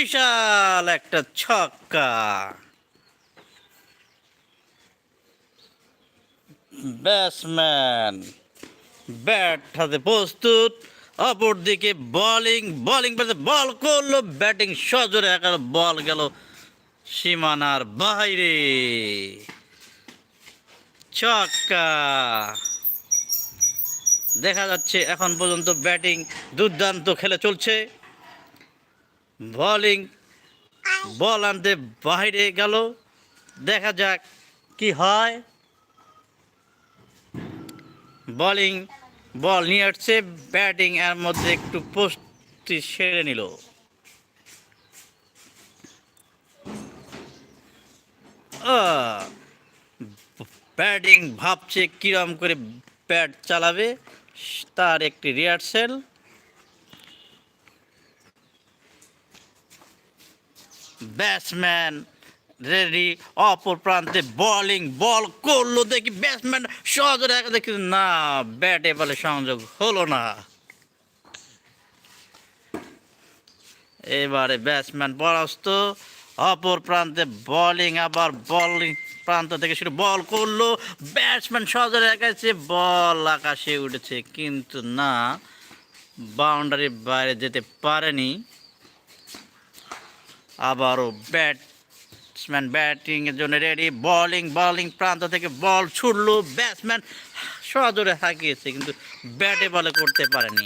বিশাল একটা ছক্কা। Batsman, bat হাতে প্রস্তুত অপর অপরদিকে বোলিং বোলিং বল করল, ব্যাটিং সজোরে একার বল গেল সীমানার বাইরে। ছক্কা। দেখা যাচ্ছে এখন পর্যন্ত ব্যাটিং দুর্দান্ত খেলে চলছে। বোলিং, বল আনতে বাইরে গেল। দেখা যাক কি হয়। বোলিং, বল নিয়ে আসছে, ব্যাটিং এর মধ্যে একটু পোস্টটি সেরে নিল। ব্যাটিং ভাবছে কিরম করে ব্যাট চালাবে, তার একটি রিহার্সেল। ব্যাটসম্যান রেডি, অপর প্রান্তে বোলিং, বল করল দেখি ব্যাটসম্যান সহজে দেখা দেখি না, ব্যাটে বলে সংযোগ হলো না। এবারে ব্যাটসম্যান পরাস্ত, অপর প্রান্তে বলিং, আবার বলিং প্রান্ত থেকে শুরু বল করল, ব্যাটসম্যান সহজে রেখেছে বল আকাশে উঠেছে কিন্তু না, বাউন্ডারির বাইরে যেতে পারেনি। আবারও ব্যাটসম্যান ব্যাটিংয়ের জন্য রেডি বলিং বলিং প্রান্ত থেকে বল ছুটলো ব্যাটসম্যান সজোরে হাঁকিয়েছে, কিন্তু ব্যাটে বলে করতে পারেনি।